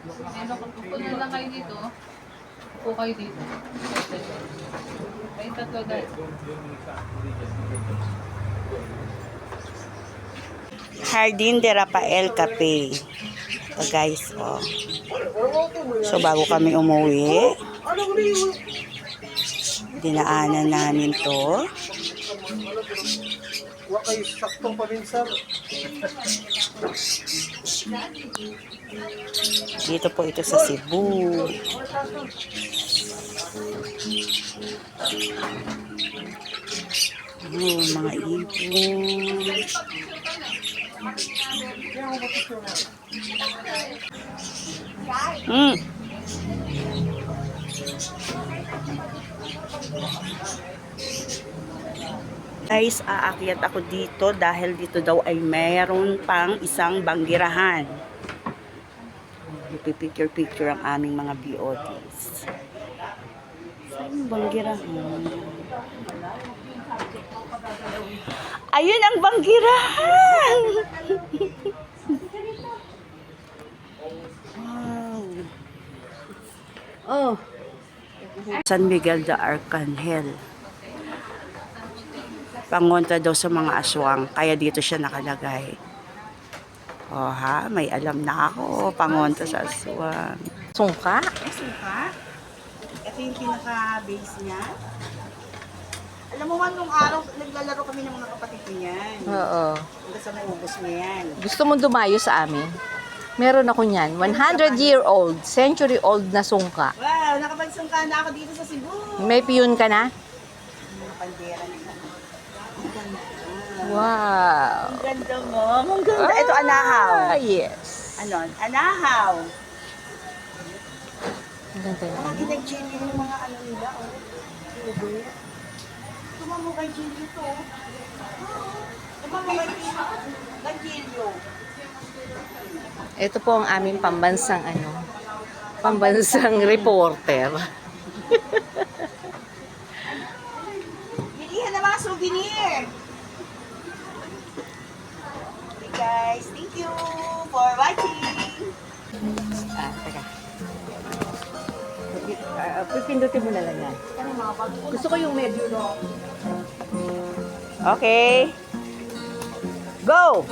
Ano, kung na lang kayo dito, upo kayo dito. Kayo tatlo dahil. Jardín de Rafael Cafe. Ito guys, oh. So bago kami umuwi, dinaanan namin to. Wa kayo saktong paminsan. Dito po ito sa Cebu. Oh, mga ibon. Mm. Guys, aakyat ako dito dahil dito daw ay mayroon pang isang banggirahan. Pipicture-picture ang aming mga BOTs. Saan yung banggirahan? Ayun ang banggirahan! wow. Oh. San Miguel de Arcangel. Pangontra daw sa mga aswang, kaya dito siya nakalagay. Oh ha, may alam na ako, pangontra sa aswang. Sungka? Ay, suka? Ito yung pinaka-base niya. Alam mo man, nung araw, naglalaro kami ng mga kapatid niyan. Oo. Hanggang sa naubos niya yan. Gusto mo dumayo sa amin? Meron ako niyan. 100 year old, century old na sungka. Wow, nakapagsungka na ako dito sa Cebu. May piyon ka na? Mga pandera na. Wow. Ang ganda mo. Ang ganda. Ito, anahaw. Ah, yes. Ano? Anahaw. Ang ganda Mga na. ginag-chili yung mga ano nila, oh. Tube. Tumamo kay Chili to. Tumamo kay Chili. Ito po ang aming pambansang ano, pambansang reporter. Bilihan na mga souvenir. Guys, thank you for watching. Ah, teka. Uh, pipindutin mo na lang yan. Gusto ko yung medyo long. Okay. Go!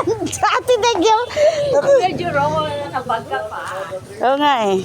Ate Nagyo! Medyo long, nabag ka pa. Oo nga eh.